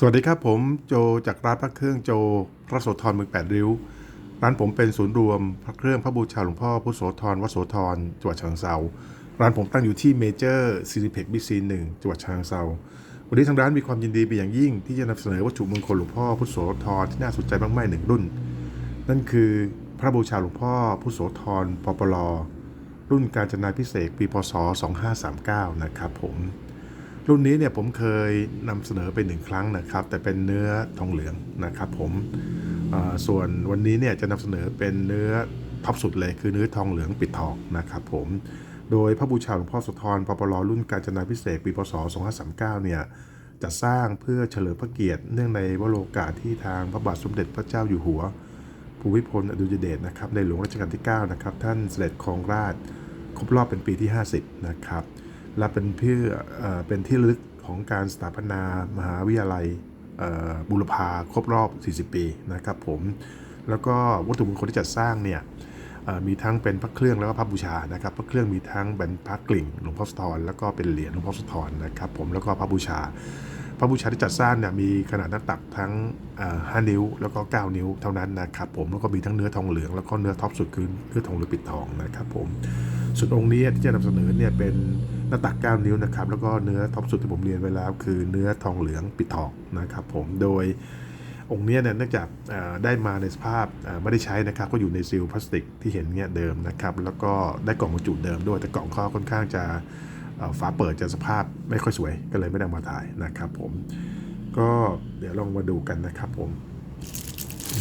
สวัสดีครับผมโจจากร้านพระเครื่องโจพระโสธรเมืองแปดริ้ว ร้านผมเป็นศูนย์รวมพระเครื่องพระบูชาหลวงพ่อพุทโสธรวัดโสธรจังหวัดฉะเชิงเซาร้านผมตั้งอยู่ที่เมเจอร์ซีรีเพ็กบิ๊กซีหนึ่งจังหวัดฉะเชิงเซาวันนี้ทางร้านมีความยินดีเป็นอย่างยิ่ง ที่จะนำเสนอวัตถุมงคลหลวงพ่อพุทโสธรที่น่าสนใจมากๆหนึ่งรุ่น นั่นคือพระบูชาหลวงพ่อพุทโสธรปปลรุ่นการจนาพิเศษปีพศ 2539 นะครับผม รุ่นนี้เนี่ยผมเคยนำเสนอไปหนึ่งครั้งนะครับ แต่เป็นเนื้อทองเหลืองนะครับผมส่วนวันนี้เนี่ยจะนำเสนอเป็นเนื้อท็อปสุดเลยคือเนื้อทองเหลืองปิดทองนะครับผมโดยพระบูชาหลวงพ่อสุธรปปลรุ่นการจนาพิเศษปีพศ 2539 เนี่ยจะสร้างเพื่อเฉลิมพระเกียรติเนื่องในวโรกาสที่ทางพระบาทสมเด็จพระเจ้าอยู่หัว ภูมิพลอดุลยเดชนะครับในหลวงรัชกาลที่ 9 นะครับ ท่านเสด็จครองราชย์ครบรอบเป็นปีที่ 50 นะครับ และเป็นเพื่อเอ่อเป็นที่ลึกของการสถาปนามหาวิทยาลัยบุรพาครบรอบ 40 ปีนะครับผมแล้วก็วัตถุมงคลที่จัดสร้างเนี่ยมีทั้งเป็นพระเครื่องแล้วก็พระบูชานะครับพระเครื่องมีทั้งเป็นพระกลิ่งหลวงพ่อโสธรแล้วก็เป็นเหรียญหลวงพ่อโสธรนนะครับผมแล้วก็พระบูชา พระบูชาที่จัดสร้างเนี่ยมีขนาดหน้าตักทั้ง 5 นิ้วแล้วก็ 9 นิ้วเท่านั้นนะครับผมแล้วก็มีทั้งเนื้อทองเหลืองแล้วก็เนื้อท็อปสุดคือเนื้อทองเหลืองปิดทองนะครับผม ส่วนองค์นี้ที่จะนำเสนอเนี่ยเป็นหน้าตัก 9 นิ้วนะครับ แล้วก็เนื้อท็อปสุดที่ผมเรียนไว้แล้วคือเนื้อทองเหลืองปิดทองนะครับผมโดยองค์นี้เนี่ยเนื่องจากได้มาในสภาพไม่ได้ใช้นะครับก็อยู่ในซีลพลาสติกที่เห็นเนี่ยเดิมนะครับ แล้วก็ได้กล่องบรรจุเดิมด้วยแต่กล่องก็ค่อนข้างจะฝาเปิดจะสภาพไม่ค่อยสวยก็เลยไม่ได้มาถ่ายนะครับผมก็เดี๋ยวลองมาดูกันนะครับผม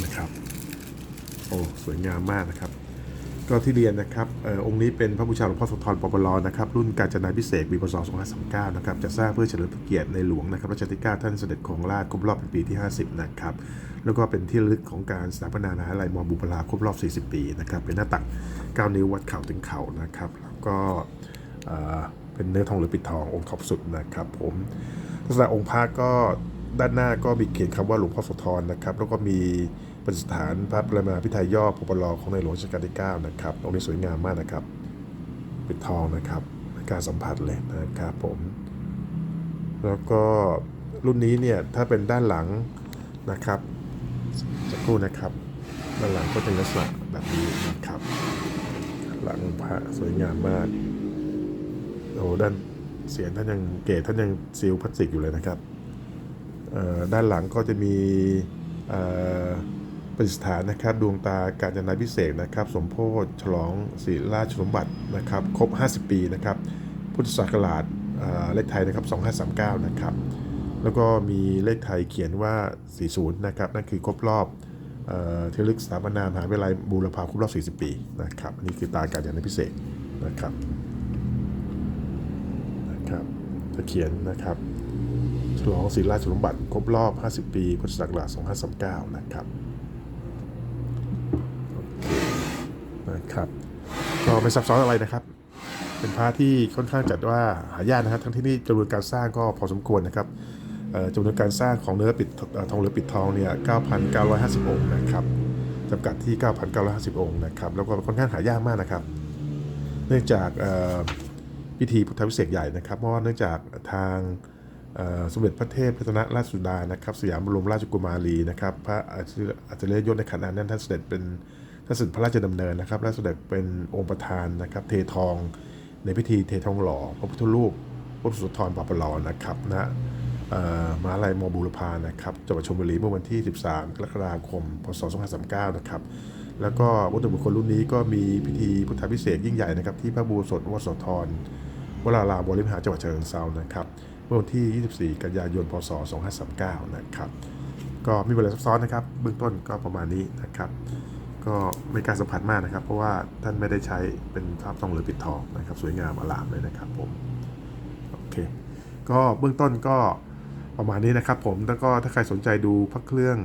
นะครับโอ้สวยงามมากนะครับ ก็ที่เรียนนะครับออองค์นี้เป็นพระบูชาหลวงพ่อโสธรปปลนะครับ รุ่นการจนาพิเศษปีพศ2539 นะครับจะสร้างเพื่อเฉลิมพระเกียรติในหลวงนะครับรัชกาลที่ 9 ท่านเสด็จของราชครบรอบเป็นปีที่ 50 นะครับ แล้วก็เป็นที่ระลึกของการสถาปนามหาลัยมบุปลาครบรอบ 40 ปีนะครับ เป็นหน้าตัก 9 นิ้ววัดเข่าถึงเข่านะครับ แล้วก็เป็นเนื้อทองหรือปิดทององค์ท็อปสุดนะครับผมลักษณะองค์พระก็ด้านหน้าก็มีเขียนคำว่าหลวงพ่อโสธรนะครับ แล้วก็มี ประดิษฐานพระประมาพิไทยย่อพปลของในหลวงรัชกาลที่9นะครับองค์นี้สวยงามมากนะครับปิดทองนะครับการสัมผัสเลยนะครับผมแล้วก็รุ่นนี้เนี่ยถ้าเป็นด้านหลังนะครับสักครู่นะครับ ด้านหลังก็จะลักษณะแบบนี้นะครับ หลังพระสวยงามมากโอ้ด้านเสียงท่านยังเกตท่านยังซีลพลาสติกอยู่เลยนะครับด้านหลังก็จะมีอ ประดิษฐานนะครับดวงตาการจนาพิเศษนะครับ สมโพธิฉลองศิราชสมบัตินะครับ ครบ 50 ปีนะครับ พุทธศักราชเอ่อเลขไทยนะครับ 2539 นะครับ แล้วก็มีเลขไทยเขียนว่า 40 นะครับ นั่นคือครบรอบเอ่อที่ระลึกสถาปนามหาวิทยาลัยบูรพาครบรอบ 40 ปีนะครับนี่คือตาการจนาพิเศษนะครับนะครับจะเขียนนะครับฉลองศิลาชสมบัติครบรอบ 50 ปี พุทธศักราช2539 นะครับโอเค นะครับก็ไม่ซับซ้อนอะไรนะครับ เป็นพระที่ค่อนข้างจัดว่าหายากนะครับ ทั้งที่นี่จำนวนการสร้างก็พอสมควรนะครับจำนวนการสร้างของเนื้อปิดทองเหลือปิดทองเนี่ย 9,950 องค์นะครับจำกัดที่ 9,950 องค์นะครับ แล้วก็ค่อนข้างหายากมากนะครับ เนื่องจากพิธีพุทธวิเศษใหญ่นะครับเพราะว่าเนื่องจากทางสมเด็จพระเทพรัตนราชสุดานะครับ สยามบรมราชกุมารีนะครับ พระอัจฉริอัจฉริยยศในขณะนั้นท่านเสด็จเป็น ท่านเสด็จพระราชดำเนินนะครับ และเสด็จเป็นองค์ประธานนะครับ เททองในพิธีเททองหล่อพระพุทธรูปพุทธสุธรปปลอนะครับณเอ่อมหาลัยมบูรพานะครับจังหวัดชลบุรีเมื่อวันที่ 13 กรกฎาคม พศ 2539 นะครับ แล้วก็วัตถุมงคลรุ่นนี้ก็มีพิธีพุทธพิเศษยิ่งใหญ่นะครับ ที่พระบูสดวัดสธรวรารามวริมหาจังหวัดเชียงเซานะครับเมื่อวันที่ 24 กันยายน พศ 2539 นะครับ ก็ไมมีอะไรซับซ้อนนะครับ เบื้องต้นก็ประมาณนี้นะครับ ก็ไม่กล้ารสัมผัสมากนะครับ เพราะว่าท่านไม่ได้ใช้เป็นภาพทองหรือปิดทองนะครับ สวยงามอลามเลยนะครับผมโอเคก็เบื้องต้นก็ประมาณนี้นะครับผมแล้วก็ถ้าใครสนใจดูพระเครื่อง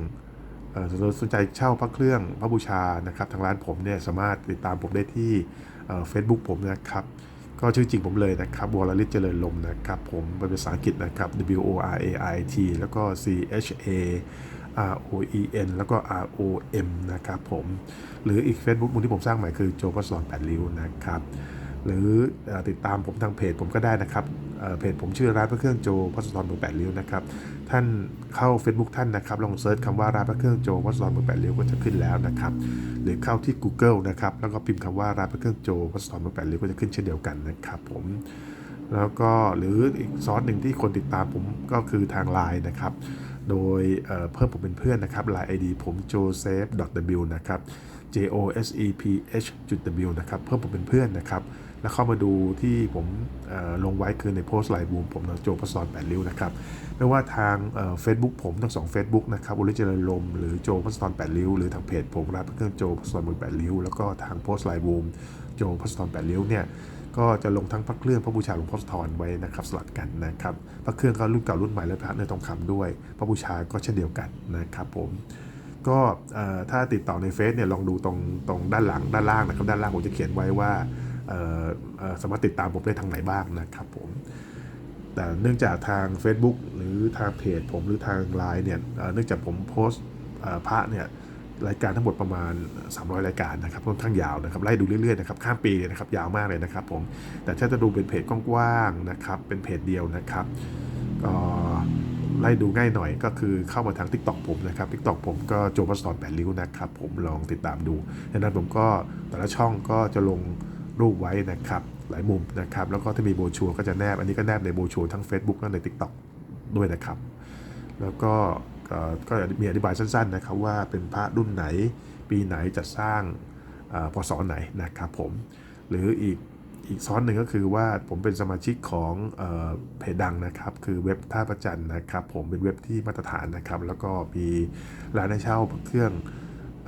ออสนใจเช่าพระเครื่องพระบูชานะครับทางร้านผมเนี่ยสามารถติดตามผมได้ที่เฟซบุ๊กผมนะครับก็ชื่อจริงผมเลยนะครับวรลิศเจริญลมนะครับผมเป็นภาษาอังกฤษนะครับ W O R A I T แล้วก็ C H A R O E N แล้วก็ R O M นะครับผม หรืออีก Facebook มุมที่ผมสร้างใหม่คือโจพัสอนแปดริ้วนะครับ หรือติดตามผมทางเพจผมก็ได้นะครับเพจผมชื่อร้านพระเครื่องโจพัสดุเมืองแปดริ้วนะครับ ท่านเข้า Facebook ท่านนะครับ ลองเซิร์ชคำว่าร้านพระเครื่องโจวัดซอยเมืองแปดริ้วก็จะขึ้นแล้วนะครับ หรือเข้าที่ Google นะครับ แล้วก็พิมพ์คำว่าร้านพระเครื่องโจวัดซอยเมืองแปดริ้วก็จะขึ้นเช่นเดียวกันนะครับผมแล้วก็หรืออีกซอสหนึ่งที่คนติดตามผมก็คือทาง Line นะครับ โดยเพิ่มผมเป็นเพื่อนนะครับ Line ID ผม joseph w นะครับ j o s e p h w นะครับ เพิ่มผมเป็นเพื่อนนะครับ แล้วเข้ามาดูที่ผมลงไว้คือในโพสต์ไลน์บูมผมนะโจพัสอนแปดริ้วนะครับ ไม่ว่าทางเฟซบุ๊กผมทั้งสอง Facebook นะครับอุลิเจริญลม หรือโจพัสอนแปดริ้ว หรือทางเพจผมร้านเครื่องโจพัสอนมือแปดริ้ว แล้วก็ทางโพสต์ไลน์บูมโจพัสอนแปดริ้วเนี่ย ก็จะลงทั้งพระเครื่องพระบูชาหลวงพ่อสะทอนไว้นะครับสลับกันนะครับพระเครื่องก็รุ่นเก่ารุ่นใหม่และพระเนื้อทองคำด้วย พระบูชาก็เช่นเดียวกันนะครับผมก็ถ้าติดต่อในเฟซเนี่ยลองดูตรงตรงด้านหลังด้านล่างนะครับด้านล่างผมจะเขียนไว้ว่าสามารถติดตามผมได้ทางไหนบ้างนะครับผมแต่เนื่องจากทาง Facebook หรือทางเพจผมหรือทาง Line เนี่ยเนื่องจากผมโพสต์พระเนี่ย รายการทั้งหมดประมาณ 300 รายการนะครับค่อนข้างยาวนะครับไล่ดูเรื่อยๆนะครับข้ามปีเลยนะครับยาวมากเลยนะครับผมแต่ถ้าจะดูเป็นเพจกว้างๆนะครับเป็นเพจเดียวนะครับก็ไล่ดูง่ายหน่อยก็คือเข้ามาทาง TikTok ผมนะครับ TikTok ผมก็โจมัสตอนแปดริ้วนะครับผมลองติดตามดูดังนั้นผมก็แต่ละช่องก็จะลงรูปไว้นะครับหลายมุมนะครับแล้วก็ถ้ามีโบชัวก็จะแนบ อันนี้ก็แนบในโบชัวทั้ง Facebook และใน TikTok ด้วยนะครับ แล้วก็ ก็มีอธิบายสั้นๆนะครับว่าเป็นพระรุ่นไหนปีไหนจะสร้างอ่อพศไหนนะครับผมหรืออีกอีกซ้อนหนึ่งก็คือว่าผมเป็นสมาชิกของเอเพจดังนะครับ คือเว็บท่าประจันนะครับผมเป็นเว็บที่มาตรฐานนะครับ แล้วก็มีร้านให้เช่าเครื่อง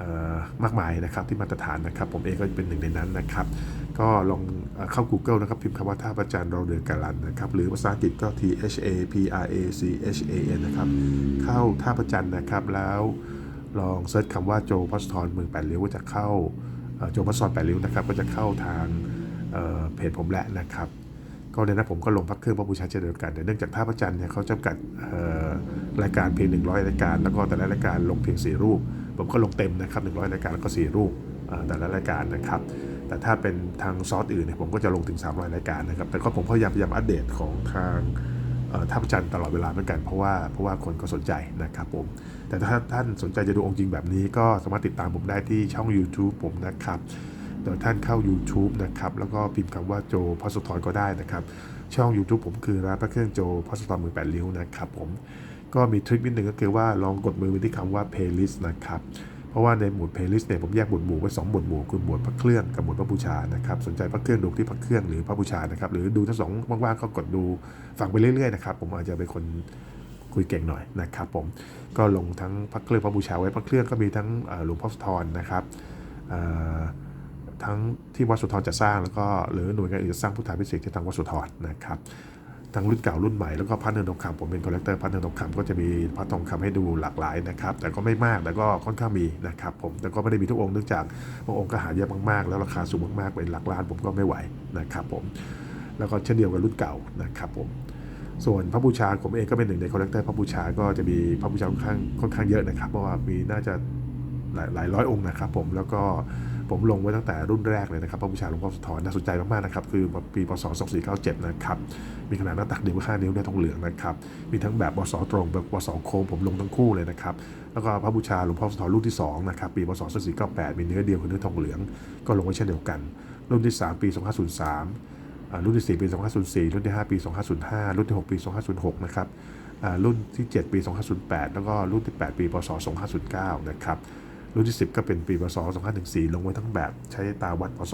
ออมากมายนะครับที่มาตรฐานนะครับ ผมเองก็เป็นหนึ่งในนั้นนะครับ ก็ลองเข้า Google นะครับ พิมพ์คำว่าท่าประจันร์เราเดือการันนะครับ หรือภาษาอังกฤษก็ T H A P R A C H A N นะครับ เข้าท่าประจันนะครับ แล้วลองเซิร์ชคำว่าโจพัสทอนเมืองแปดริ้วก็จะเข้าโจพัสทอนแปดริ้วนะครับ ก็จะเข้าทางเพจผมแหละนะครับ ก็ในนั้นะผมก็ลงพักเครื่องพระบูชาเช่นเดียวกันแต่เนื่องจากท่าพระจันทร์เนี่ยเขาจำกัดรายการเพียง 100 รายการ แล้วก็แต่ละรายการลงเพียง 4 รูป ผมก็ลงเต็มนะครับ100 รายการแล้วก็ 4 รูปแต่ละรายการนะครับ แต่ถ้าเป็นทางซอสอื่นเนี่ยผมก็จะลงถึง 300 รายการนะครับ แต่ก็ผมพยายามพยายามอัปเดตของทางท่าพจันทร์ตลอดเวลาเหมือนกันเพราะว่าเพราะว่าคนก็สนใจนะครับผม แต่ถ้าท่านสนใจจะดูองค์จริงแบบนี้ก็สามารถติดตามผมได้ที่ช่อง YouTube ผมนะครับโดยท่านเข้า YouTube นะครับ แล้วก็พิมพ์คำว่าโจพัสดุทรก็ได้นะครับ ช่อง YouTube ผมคือร้านพระเครื่องโจพัสดุทรมือแปดริ้วนะครับผม ก็มีทริคนิดหนึ่งก็คือว่าลองกดมือไปที่คำว่า playlist นะครับ ราะว่าในหมวด playlist เนี่ยผมแยกหมวดหมู่ไว้2หมวดหมู่คือหมวดพระเครื่องกับหมวดพระบูชานะครับสนใจพระเครื่องดูที่พระเครื่องหรือพระบูชานะครับหรือดูทั้งสองว่างๆก็กดดูฟังไปเรื่อยๆนะครับผมอาจจะเป็นคนคุยเก่งหน่อยนะครับผมก็ลงทั้งพระเครื่องพระบูชาไว้พระเครื่องก็มีทั้งหลวงพ่อสุธรนะครับทั้งที่วัดสุทรจะสร้างแล้วก็หรือหน่วยงานอื่นจะสร้างพุทธาพิเศษที่ทางวัดสุทรนะครับ ทั้งรุ่นเก่ารุ่นใหม่แล้วก็พระเนินทองคำผมเป็นคอลเลกเตอร์พระเนินทองคำก็จะมีพระทองคำให้ดูหลากหลายนะครับแต่ก็ไม่มากแต่ก็ค่อนข้างมีนะครับผมแต่ก็ไม่ได้มีทุกองค์เนื่องจากบางองค์ก็หาเยอะมากๆ แล้วราคาสูงมากๆเป็นหลักล้านผมก็ไม่ไหวนะครับผมแล้วก็เช่นเดียวกับรุ่นเก่านะครับผมส่วนพระบูชาผมเองก็เป็นหนึ่งในคอลเลกเตอร์พระบูชาก็จะมีพระบูชาค่อนข้างค่อนข้างเยอะนะครับเพราะว่ามีน่าจะหลายหลายร้อยองค์นะครับผมแล้วก็ ผมลงไว้ตั้งแต่รุ่นแรกเลยนะครับพระบูชาหลวงพ่อสุธรน่าสนใจมากๆนะครับคือปีพศ2497นะครับมีขนาดหน้าตักนิ้ว5นิ้วเนี่ยทองเหลืองนะครับมีทั้งแบบบศตรงแบบบศโค้งผมลงทั้งคู่เลยนะครับแล้วก็พระบูชาหลวงพ่อสุธรรุ่นที่สองนะครับปีพศ2498มีเนื้อเดียวคือเนื้อทองเหลือง ก็ลงไว้เช่นเดียวกัน รุ่นที่ 3 ปี 2503 รุ่นที่ 4 ปี 2504 รุ่นที่ 5 ปี 2505 รุ่นที่ 6 ปี 2506 นะครับรุ่นที่ 7 ปี 2508 แล้วก็รุ่นที่ 8 ปี พศ 2509 นะครับ รุ่นที่ 10 ก็เป็นปีพศ2514 ลงไว้ทั้งแบบใช้ตาวัดพศ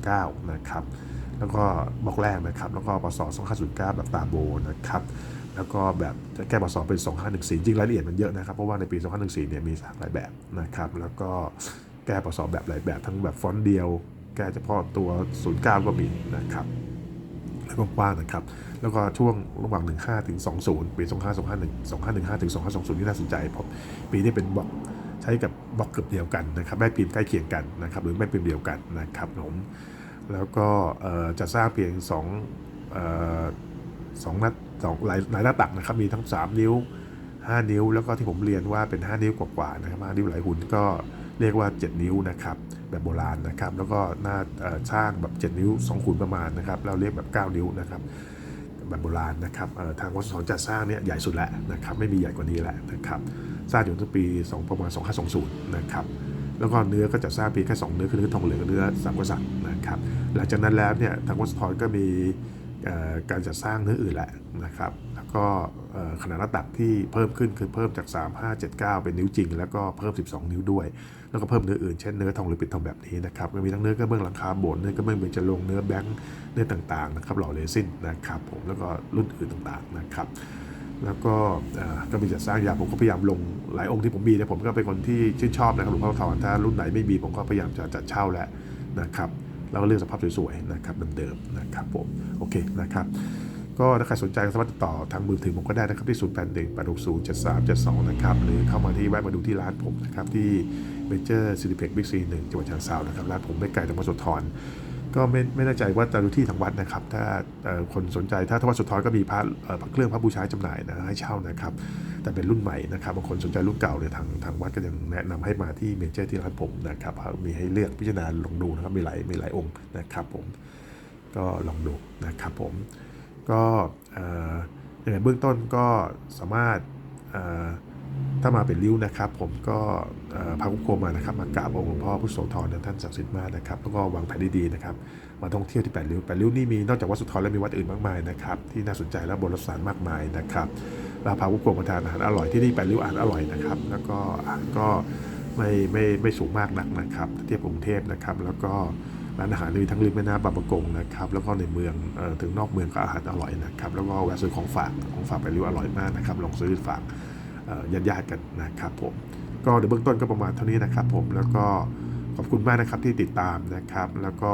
2509 นะครับ แล้วก็บล็อกแรกนะครับ แล้วก็พศ2509 แบบตาโบนะครับ แล้วก็แบบจะแก้พศเป็น 2514 จริงรายละเอียดมันเยอะนะครับ เพราะว่าในปี 2514 เนี่ยมีสามหลายแบบนะครับ แล้วก็แก้พศแบบหลายแบบทั้งแบบฟอนต์เดียว แก้เฉพาะตัว 09 ก็มีนะครับและกว้างๆนะครับ แล้วก็ช่วงระหว่าง 15 ถึง 20 ปี 25 25 2515 ถึง 2520 ที่น่าสนใจเพราะปีนี้เป็นบล็อก ใช้กับบล็อกเกือบเดียวกันนะครับแม่พิมพ์ใกล้เคียงกันนะครับหรือแม่พิมพ์เดียวกันนะครับผมแล้วก็จะสร้างเพียง2เอ่อสองน้าสองหลายหลายหน้าตักนะครับมีทั้ง 3 นิ้ว 5 นิ้ว แล้วก็ที่ผมเรียนว่าเป็น 5 นิ้วกว่าๆนะครับ5นิ้วหลายหุ่นก็เรียกว่า 7 นิ้วนะครับแบบโบราณนะครับ แล้วก็หน้าเอ่อสร้างแบบ 7 นิ้ว2คูณประมาณนะครับเราเรียกแบบ 9 นิ้วนะครับ แบบโบราณนะครับทางวัดสอนจัดสร้างเนี่ยใหญ่สุดแล้วนะครับไม่มีใหญ่กว่านี้แล้วนะครับสร้างอยู่ตั้งปี2ประมาณ2520นะครับแล้วก็เนื้อก็จะสร้างปีแค่2เนื้อคือเนื้อทองเหลืองกับเนื้อสามกษัตริย์นะครับหลังจากนั้นแล้วเนี่ยทางวัดสอนก็มีการจัดสร้างเนื้ออื่นแหละนะครับ ก็ขนาดหน้าตักที่เพิ่มขึ้นคือเพิ่มจาก 3 5 7 9 เป็นนิ้วจริง แล้วก็เพิ่ม 12 นิ้วด้วย แล้วก็เพิ่มเนื้ออื่นเช่นเนื้อทองหรือปิดทองแบบนี้นะครับก็มีทั้งเนื้อกระเบื้องหลังคาโบสถ์เนื้อกระเบื้องเบญจรงเนื้อแบงค์เนื้อต่างๆนะครับหล่อเรซินนะครับผมแล้วก็รุ่นอื่นต่างๆนะครับแล้วก็ก็มีจัดสร้างยาผมก็พยายามลงหลายองค์ที่ผมมีเนี่ยผมก็เป็นคนที่ชื่นชอบนะครับหลวงพ่อทอนถ้ารุ่นไหนไม่มีผมก็พยายามจะจัดเช่าแล้วนะครับแล้วก็เลือกสภาพสวยๆนะครับเดิมๆนะครับผมโอเคนะครับ ก็ถ้าใครสนใจก็สามารถติดต่อทางมือถือผมก็ได้นะครับที่ 0 8 1 8 6 0 7 3 7 2 นะครับ หรือเข้ามาที่แวะมาดูที่ร้านผมนะครับ ที่เมเจอร์ซิลิเพ็กบิ๊กซีหนึ่งจังหวัดฉะเชิงเทรานะครับ ร้านผมไม่ไกลจากวัดสุทรก็ไม่ไม่แน่ใจว่าจะดูที่ทางวัดนะครับ ถ้าคนสนใจถ้าทวัดสุทรก็มีพระเครื่องพระบูชาจำหน่ายนะให้เช่านะครับ แต่เป็นรุ่นใหม่นะครับบางคนสนใจรุ่นเก่าเนี่ยทางทางวัดก็ยังแนะนำให้มาที่เมเจอร์ที่ร้านผมนะครับมีให้เลือกพิจารณาลองดูนะครับมีหลายมีหลายองค์นะครับผมก็ลองดูนะครับผม ก็เอ่อยังไงเบื้องต้นก็สามารถถ้ามาเป็นริ้วนะครับ ผมก็พาคุโคมมานะครับ มากราบองค์หลวงพ่อพุทธโสธรนท่านศักดิ์สิทธิ์มากนะครับแล้วก็วางแผนดีๆนะครับ มาท่องเที่ยวที่แปดริ้วแปดริ้วนี่มีนอกจากวัดสุทรแล้วมีวัดอื่นมากมายนะครับ ที่น่าสนใจและโบราณสถานมากมายนะครับเราพาคุโคมมาทานอาหารอร่อยที่นี่แปดริ้วอาหารอร่อยนะครับ แล้วก็อาหารก็ไม่ไม่ไม่สูงมากนักนะครับ เทียบกรุงเทพนะครับ แล้วก็ ร้านอาหารมีทั้งริมแม่น้ำบางประกงนะครับแล้วก็ในเมืองออถึงนอกเมืองก็อาหารอร่อยนะครับแล้วก็แวะซื้อของฝากของฝากไปริ้วอร่อยมากนะครับลองซื้อฝากญาติญาติกันนะครับผมก็ในเบื้องต้นก็ประมาณเท่านี้นะครับผมแล้วก็ขอบคุณมากนะครับที่ติดตามนะครับ แล้วก็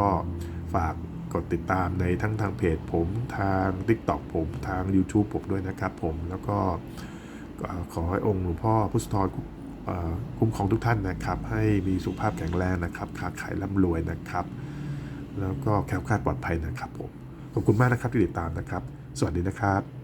ฝากกดติดตามในทั้งทางเพจผมทาง TikTok ผมทาง YouTube ผมด้วยนะครับผมแล้วก็ขอให้องค์หลวงพ่อพุทธทรเอ่อคุ้มครองทุกท่านนะครับ ให้มีสุขภาพแข็งแรงนะครับค้าขายร่ำรวยนะครับ แล้วก็แคล้วคลาดปลอดภัยนะครับผมขอบคุณมากนะครับที่ติดตามนะครับ สวัสดีนะครับ